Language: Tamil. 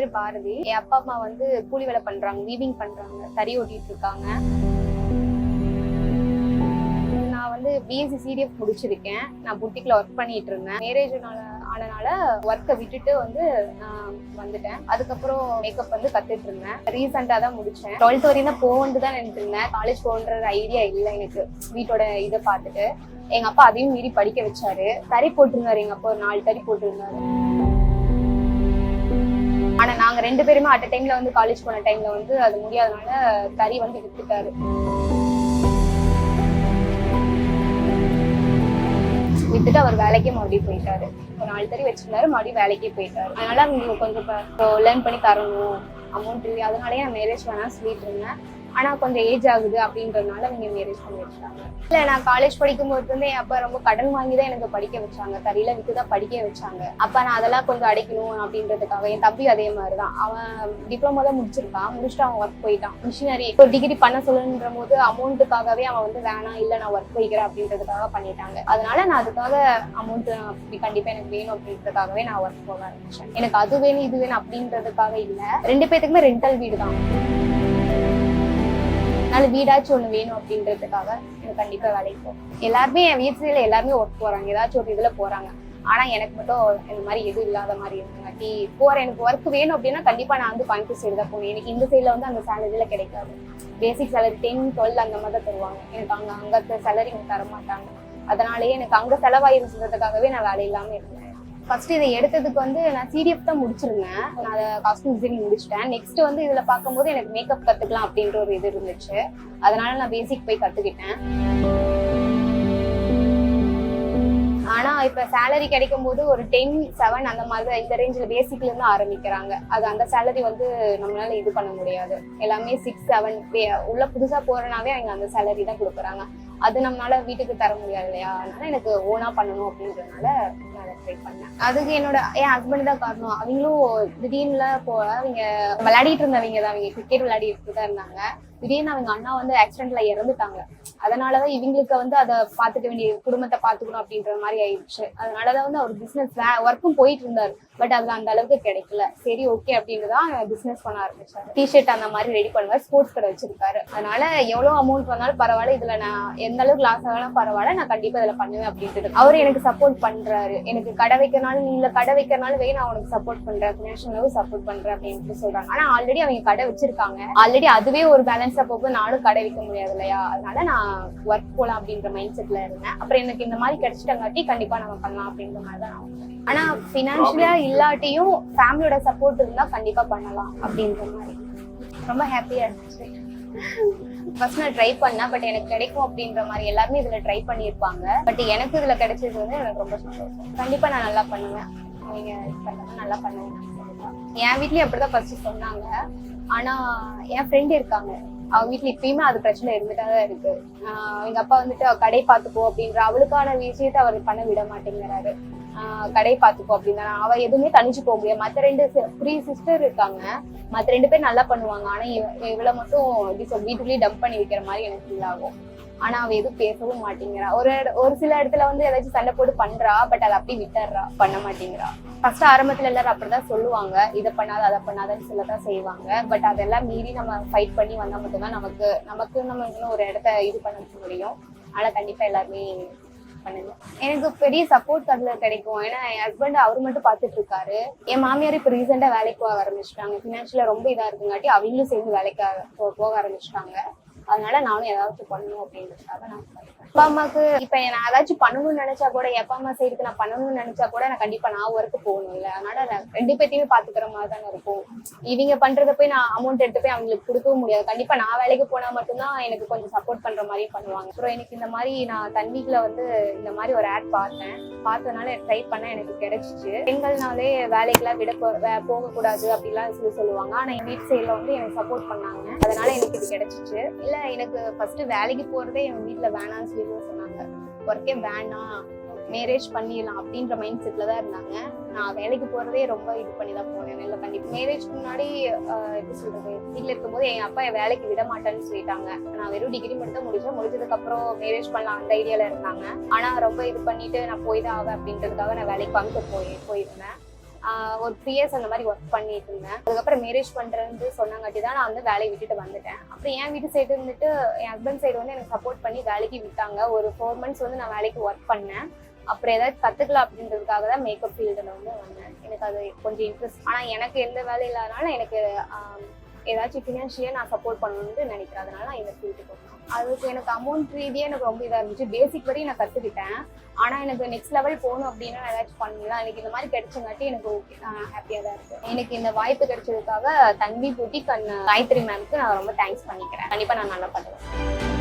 பேர் பாரதி. என் அப்பா அம்மா வந்து கூலி வேலை பண்றாங்க வீவிங் பண்றாங்க தறி ஓட்டிட்டு இருக்காங்க. நான் வந்து பிஎஸ்சி சிடிஎஃப் முடிச்சிருக்கேன். நான் புட்டிக்ல ஒர்க் பண்ணிட்டு இருந்தேன். மேரேஜ் ஆனனால ஒர்க்கை விட்டுட்டு வந்து நான் வந்துட்டேன். அதுக்கப்புறம் மேக்கப் வந்து கத்துட்டு இருந்தேன். ரீசெண்டா தான் முடிச்சேன். டுவெல்த் வரையும் தான் போகணுன்னு தான் நினைட்டு இருந்தேன். காலேஜ் போகன்ற ஐடியா இல்லை எனக்கு. வீட்டோட இதை பார்த்துட்டு. எங்க அப்பா அதையும் மீறி படிக்க வச்சாரு. தறி போட்டிருந்தாரு எங்க அப்பா ஒரு நாலு தறி போட்டிருந்தாரு. ரெண்டு பேருமே அட் டைம்ல வந்து காலேஜ் போன டைம்ல வந்து அது முடியாதனால தறி வந்து வித்துட்டாரு வித்துட்டு அவர் வேலைக்கே மறுபடியும் போயிட்டாரு. ஒரு நாலு தறி வச்சிருந்தாரு மறுபடியும் வேலைக்கே போயிட்டாரு. அதனால அவங்க கொஞ்சம் லேர்ன் பண்ணி தரணும் அமௌண்ட் இல்லை அதனாலயே நான் மேரேஜ் வேணாம் சொல்லிட்டு இருந்தேன். ஆனால் கொஞ்சம் ஏஜ் ஆகுது அப்படின்றதுனால அவங்க மேரேஜ் பண்ணி வச்சாங்க இல்லை நான் காலேஜ் படிக்கும் போது இருந்தே அப்ப ரொம்ப கடன் வாங்கி தான் எனக்கு படிக்க வச்சாங்க. தறியில வித்து தான் படிக்க வச்சாங்க. அப்ப நான் அதெல்லாம் கொஞ்சம் அடைக்கணும் அப்படின்றதுக்காக என் தம்பி அதே மாதிரிதான். அவன் டிப்ளமோ தான் முடிச்சிருக்கான். முடிச்சுட்டு அவன் ஒர்க் போயிட்டான். மிஷினரி ஒரு டிகிரி பண்ண சொல்லுன்ற போது அமௌண்ட்டுக்காகவே அவன் வந்து வேணாம் இல்ல நான் ஒர்க் போய்க்கிறேன் அப்படின்றதுக்காக பண்ணிட்டாங்க. அதனால நான் அதுக்காக அமௌண்ட் கண்டிப்பா எனக்கு வேணும் அப்படின்றதுக்காகவே நான் ஒர்க் போக ஆரம்பிச்சேன். எனக்கு அது வேணும் இது வேணும் அப்படின்றதுக்காக இல்ல. ரெண்டு பேத்துக்குமே ரெண்டல் வீடு தான் அதனால வீடாச்சும் ஒண்ணு வேணும் அப்படின்றதுக்காக எனக்கு கண்டிப்பா வேலைக்கு போகும் எல்லாருமே என் வீட்டுல எல்லாருமே ஒர்க் போறாங்க. ஏதாச்சும் ஒரு இதுல போறாங்க. ஆனா எனக்கு மட்டும் இந்த மாதிரி எதுவும் இல்லாத மாதிரி இருந்தாங்க போறேன் எனக்கு ஒர்க் வேணும் அப்படின்னா கண்டிப்பா நான் வந்து கோயம்புத்தூர் சைடு தான் போகணும் எனக்கு இந்த சைடில் வந்து அந்த சேலரியில கிடைக்காது. பேசிக் சேலரி டென் டுவெல் அந்த மாதிரி தான் தருவாங்க. எனக்கு அங்க அங்க சேலரி எனக்கு தர மாட்டாங்க அதனாலயே எனக்கு அங்க செலவாயிருந்ததுக்காகவே நான் வேலை இல்லாம இருந்தேன். ஃபர்ஸ்ட் இதை எடுத்ததுக்கு வந்து நான் சிடிஎஃப் தான் முடிச்சிருந்தேன். நான் அதை காஸ்டியூம் டிசைனிங் முடிச்சிட்டேன். நெக்ஸ்ட் வந்து இதுல பார்க்கும்போது எனக்கு மேக்கப் கத்துக்கலாம் அப்படின்ற ஒரு இது இருந்துச்சு. அதனால நான் பேசிக் போய் கத்துக்கிட்டேன். இப்போ சேலரி கிடைக்கும் போது ஒரு டென் செவன் அந்த மாதிரி தான் இந்த ரேஞ்சில் பேசிக்லேருந்து ஆரம்பிக்கிறாங்க. அது அந்த சேலரி வந்து நம்மளால இது பண்ண முடியாது. எல்லாமே சிக்ஸ் செவன் உள்ள புதுசாக போகிறனாவே அவங்க அந்த சேலரி தான் கொடுக்குறாங்க. அது நம்மளால வீட்டுக்கு தர முடியாது இல்லையா? அதனால எனக்கு ஓனா பண்ணணும் அப்படின்றதுனால நான் அதை ட்ரை பண்ணேன். அதுக்கு என்னோட என் ஹஸ்பண்ட் தான் காரணம். அவங்களும் திடீர்னுல போல அவங்க விளையாடிட்டு இருந்தவங்க தான். அவங்க கிரிக்கெட் விளையாடிட்டு தான் இருந்தாங்க. திடீர்னு அவங்க அண்ணா வந்து ஆக்சிடென்ட்ல இறந்துட்டாங்க. அதனாலதான் இவங்களுக்கு வந்து அதை பார்த்துக்க வேண்டிய குடும்பத்தை பார்த்துக்கணும் அப்படின்ற மாதிரி ஆயிடுச்சு. அதனாலதான் வந்து அவர் பிசினஸ் ஒர்க்கும் போயிட்டு இருந்தாரு. பட் அதுல அந்த அளவுக்கு கிடைக்கல. சரி ஓகே அப்படின்னு தான் பிசினஸ் பண்ண ஆரம்பிச்சாரு டிஷர்ட் அந்த மாதிரி ரெடி பண்ணுவார் ஸ்போர்ட்ஸ் கடை வச்சிருக்காரு. அதனால எவ்வளவு அமௌண்ட் வந்தாலும் பரவாயில்ல இதுல நான் எந்த அளவுக்கு லாஸ் ஆகலாம் பரவாயில்ல நான் கண்டிப்பா இதுல பண்ணுவேன் அப்படின்ட்டு அவர் எனக்கு சப்போர்ட் பண்றாரு. எனக்கு கடை வைக்கிறனாலும் நீ கடை வைக்கிறனாலும் வே நான் உனக்கு சப்போர்ட் பண்றேன். ஃபினான்ஷியல் அளவு சப்போர்ட் பண்றேன் அப்படின்ட்டு சொல்றாங்க. ஆனா ஆல்ரெடி அவங்க கடை வச்சிருக்காங்க. ஆல்ரெடி அதுவே ஒரு பேலன்ஸாக போக நானும் கடை வைக்க முடியாது இல்லையா? அதனால நான் ஒர்க் போலாம் அப்படின்ற மைண்ட் செட்ல இருந்தேன். அப்புறம் எனக்கு இந்த மாதிரி கிடைச்சிட்டங்காட்டி கண்டிப்பா நம்ம பண்ணலாம் அப்படின்ற மாதிரி தான் ஆனால் ஃபினான்ஷியலாக இல்லாட்டியும் ஃபேமிலியோட சப்போர்ட் இருந்தா கண்டிப்பா பண்ணலாம் அப்படின்ற மாதிரி. ரொம்ப ஹாப்பியா இருந்துச்சு. ஃபர்ஸ்ட் நான் ட்ரை பண்ணேன் பட் எனக்கு கிடைக்கும் அப்படின்ற மாதிரி எல்லாருமே இதுல ட்ரை பண்ணியிருப்பாங்க. பட் எனக்கு இதுல கிடைச்சது வந்து எனக்கு ரொம்ப சந்தோஷம். கண்டிப்பா நான் நல்லா பண்ணுவேன். நீங்க இது நல்லா பண்ணுவேன் என் வீட்லயும் அப்படிதான் ஃபர்ஸ்ட் சொன்னாங்க. ஆனா என் ஃப்ரெண்ட் இருக்காங்க. அவங்க வீட்டில் இப்பயுமே அது பிரச்சனை இருந்துட்டா தான் இருக்கு. எங்க அப்பா வந்துட்டு கடை பார்த்துக்கோ அப்படின்ற அவளுக்கான விஷயத்த அவர் பண்ண விட மாட்டேங்கிறாரு. கடை பார்த்துக்கோ அப்படின்னா அவ எதுவுமே தனிச்சு போக முடியாது மற்ற ரெண்டு த்ரீ சிஸ்டர் இருக்காங்க. மற்ற ரெண்டு பேர் நல்லா பண்ணுவாங்க. ஆனா இவ- இவளை மட்டும் எப்படி சொல் வீட்டுக்குள்ளேயே டம்ப் பண்ணி வைக்கிற மாதிரி எனக்கு ஃபீல் ஆகும். ஆனா அவ எதுவும் பேசவும் மாட்டேங்கிறா. ஒரு ஒரு சில இடத்துல வந்து ஏதாச்சும் சண்டை போட்டு பண்றா பட் அதை அப்படியே விட்டுறா பண்ண மாட்டேங்கிறா. ஃபர்ஸ்ட் ஆரம்பத்துல எல்லாரும் அப்படிதான் சொல்லுவாங்க. இதை பண்ணாத அதை பண்ணாதன்னு சொல்லதான் செய்வாங்க. பட் அதெல்லாம் மீறி நம்ம ஃபைட் பண்ணி வந்தா மட்டும்தான் நமக்கு நமக்கு நம்ம இன்னும் ஒரு இடத்த இது பண்ண முடியும். ஆனா கண்டிப்பா எல்லாருமே பண்ணுங்க. எனக்கு பெரிய சப்போர்ட் அதுல கிடைக்கும். ஏன்னா என் ஹஸ்பண்ட் அவர் மட்டும் பார்த்துட்டு இருக்காரு. என் மாமியார் இப்போ ரீசெண்டா வேலைக்கு போக ஆரம்பிச்சிட்டாங்க. ஃபினான்ஷியலாக ரொம்ப இதா இருக்குங்காட்டி அவங்களும் சேர்ந்து வேலைக்கு போ- போக ஆரம்பிச்சிட்டாங்க. அதனால நானும் ஏதாச்சும் பண்ணணும் அப்படின்றதுக்காக நான் அப்பா அம்மாக்கு இப்ப நான் ஏதாச்சும் பண்ணணும்னு நினைச்சா கூட என் அப்பா அம்மா சைடுக்கு நான் பண்ணணும்னு நினைச்சா கூட நான் கண்டிப்பா நான் ஒர்க்கு போகணும்ல. அதனால நான் ரெண்டு பேத்தையுமே பாத்துக்கிற மாதிரி தானே இருக்கும். இவங்க பண்றத போய் நான் அமௌண்ட் எடுத்து போய் அவங்களுக்கு கொடுக்கவும் முடியாது. கண்டிப்பா நான் வேலைக்கு போனா மட்டும்தான் எனக்கு கொஞ்சம் சப்போர்ட் பண்ற மாதிரி பண்ணுவாங்க. அப்புறம் எனக்கு இந்த மாதிரி நான் தண்ணிக்குல வந்து இந்த மாதிரி ஒரு ஆட் பார்த்தேன். பார்த்ததுனால ட்ரை பண்ண எனக்கு கிடைச்சிச்சு. பெண்கள்னாலே வேலைக்கெல்லாம் விட போக வே- போகக்கூடாது அப்படிலாம் சொல்லி சொல்லுவாங்க. ஆனா என் வீட்டு சைட்ல வந்து எனக்கு சப்போர்ட் பண்ணாங்க. அதனால எனக்கு இது கிடைச்சிச்சு. இல்ல எனக்கு ஃபர்ஸ்ட் வேலைக்கு போறதே என் வீட்டில் வேணாம்னு சொல்லி சொன்னாங்க. ஒர்க்கே வேணாம் மேரேஜ் பண்ணிடலாம் அப்படின்ற மைண்ட் செட்ல தான் இருந்தாங்க. நான் வேலைக்கு போறதே ரொம்ப இது பண்ணி தான் போனேன். இல்லை கண்டிப்பாக மேரேஜ்க்கு முன்னாடி எப்படி சொல்றது வீட்டில் இருக்கும்போது என் அப்பா என் வேலைக்கு விட மாட்டேன்னு சொல்லிட்டாங்க. நான் வெறும் டிகிரி மட்டும் தான் முடிச்சேன். முடிச்சதுக்கு அப்புறம் மேரேஜ் பண்ணலாம் அந்த ஐடியால இருந்தாங்க. ஆனா ரொம்ப இது பண்ணிட்டு நான் போய் தான் ஆவேன் அப்படின்றதுக்காக நான் வேலைக்கு வந்து போய் போயிருந்தேன். ஒரு த்ரீ இயர்ஸ் அந்த மாதிரி ஒர்க் பண்ணிட்டு இருந்தேன் அதுக்கப்புறம் மேரேஜ் பண்றேன்னு சொன்னாங்காட்டி தான் நான் வந்து வேலையை விட்டுட்டு வந்துட்டேன். அப்புறம் என் வீட்டு சைடு இருந்துட்டு என் ஹஸ்பண்ட் சைடு வந்து எனக்கு சப்போர்ட் பண்ணி வேலைக்கு விட்டாங்க. ஒரு ஃபோர் மந்த்ஸ் வந்து நான் வேலைக்கு ஒர்க் பண்ணேன். அப்புறம் ஏதாச்சும் கத்துக்கலாம் அப்படின்றதுக்காக தான் மேக்கப் ஃபீல்டில் வந்து வந்தேன். எனக்கு அது கொஞ்சம் இன்ட்ரெஸ்ட் ஆனால் எனக்கு எந்த வேலை இல்லாதனால எனக்கு ஏதாச்சும் ஃபினான்ஷியலாக நான் சப்போர்ட் பண்ணணும்னு நினைக்கிறேன். அதனால நான் இந்த ஃபீல்டுக்கு வந்தேன். அதுக்கு எனக்கு அமௌண்ட் ரீதியாக எனக்கு ரொம்ப இதாக இருந்துச்சு. பேசிக் வரையும் நான் கற்றுக்கிட்டேன் ஆனால் எனக்கு நெக்ஸ்ட் லெவல் போகணும் அப்படின்னா நான் ஏதாச்சும் பண்ணலாம். எனக்கு இந்த மாதிரி கிடைச்சங்காட்டி எனக்கு ஓகே ஹாப்பியாக தான் இருக்கு எனக்கு இந்த வாய்ப்பு கிடைச்சதுக்காக தன்வி பூட்டி கண் காயத்ரி மேம்க்கு நான் ரொம்ப தேங்க்ஸ் பண்ணிக்கிறேன். கண்டிப்பாக நான் நல்லா பண்ணுவேன்.